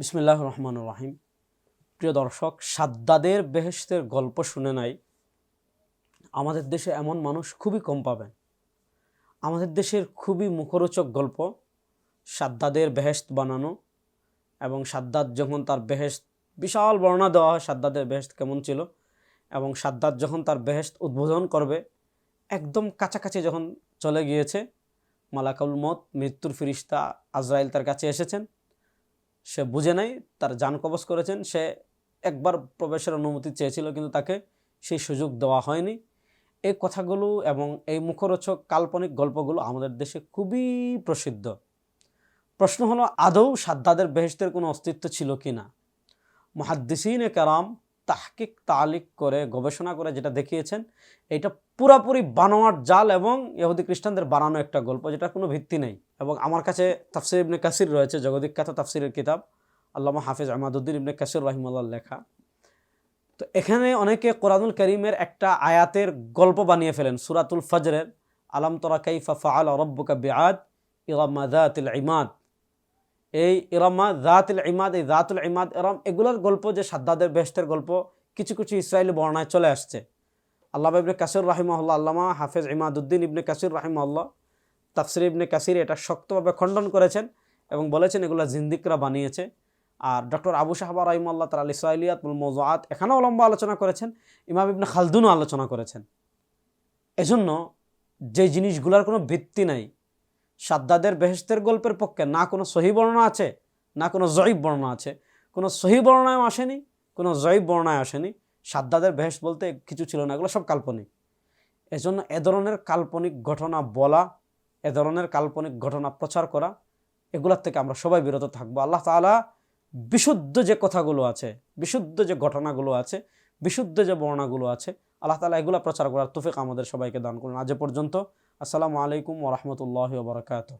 বিসমিল্লাহ রহমান রাহিম। প্রিয় দর্শক, সাদ্দাদের বেহেশতের গল্প শুনে নাই। আমাদের দেশে এমন মানুষ খুবই কম পাবেন। আমাদের দেশের খুবই মুখরোচক গল্প, সাদ্দাদের বেহেশত বানানো এবং সাদ্দাদ যখন তার বেহেশত, বিশাল বর্ণনা দেওয়া হয় সাদ্দাদের বেহেশত কেমন ছিল এবং সাদ্দাদ যখন তার বেহেশত উদ্বোধন করবে, একদম কাছাকাছি যখন চলে গিয়েছে মালাকাউল মত মৃত্যুর ফিরিস্তা আজরাইল তার কাছে এসেছেন। সে বুঝে নাই, তার যান কবচ করেছেন। সে একবার প্রবেশের অনুমতি চেয়েছিল, কিন্তু তাকে সেই সুযোগ দেওয়া হয়নি। এই কথাগুলো এবং এই মুখরোচক কাল্পনিক গল্পগুলো আমাদের দেশে খুবই প্রসিদ্ধ। প্রশ্ন হলো, আদৌ সাদ্দাদের বেহেস্তের কোনো অস্তিত্ব ছিল কি না মহাদ্দিসিন কারাম তাহকিক তালিক করে, গবেষণা করে যেটা দেখিয়েছেন এটা পুরাপুরি বানোয়ার জাল এবং ইহুদি খ্রিস্টানদের বানানো একটা গল্প যেটা কোনো ভিত্তি নেই। এবং আমার কাছে তাফসির ইবনে কাসির রয়েছে জগদিখ্যাত তাফসিরের কিতাব, আল্লামা হাফিজ আহমাদুদ্দিন ইবনে কাসির রহিমাল্লাহ লেখা। তো এখানে অনেকে কোরআনুল করিমের একটা আয়াতের গল্প বানিয়ে ফেলেন, সুরাতুল ফজরের, আলাম তরা কাইফা ফাআল রব্বুকা বিআদ ইমাদ। এই ইরামা দাতুল ইমাদ, এই দাতুল ইমাদ ইরাম, এগুলোর গল্প যে সাদ্দাদের বেহেশতের গল্প, কিছু কিছু ইসরায়েলি বর্ণায় চলে আসছে। আল্লাহ ইবনে কাসির রাহিমহল্লা আল্লামা হাফেজ ইমাদুদ্দিন ইবনে কাসির রাহিমহল্লা তাফসির ইবনে কাসির এটা শক্তভাবে খণ্ডন করেছেন এবং বলেছেন এগুলো জিন্দিকরা বানিয়েছে। আর ডক্টর আবু সাহাবা রাহিমাল্লাহ তার আল ইসরাইলিয়াত মজাত এখানেও লম্বা আলোচনা করেছেন, ইমাম ইবনে খালদুনও আলোচনা করেছেন। এজন্য যে জিনিসগুলোর কোনো ভিত্তি নাই সাদ্দাদের বেহেস্তের গল্পের পক্ষে না কোনো সহি বর্ণনা আছে, না কোনো জয়ীব বর্ণনা আছে। কোনো সহি বর্ণনায় আসেনি, কোনো জয়ীব বর্ণায় আসেনি। সাদ্দাদের বেহেস বলতে কিছু ছিল না, এগুলো সব কাল্পনিক। এজন্য এ ধরনের কাল্পনিক ঘটনা বলা, এ ধরনের কাল্পনিক ঘটনা প্রচার করা, এগুলোর থেকে আমরা সবাই বিরত থাকব। আল্লাহ তালা বিশুদ্ধ যে কথাগুলো আছে, বিশুদ্ধ যে ঘটনাগুলো আছে, বিশুদ্ধ যে বর্ণাগুলো আছে আল্লাহ তালা এগুলো প্রচার করার তুফিক আমাদের সবাইকে দান করুন। আজ পর্যন্ত, আসসালামু আলাইকুম ওরহমতুল্লাহ বরকাত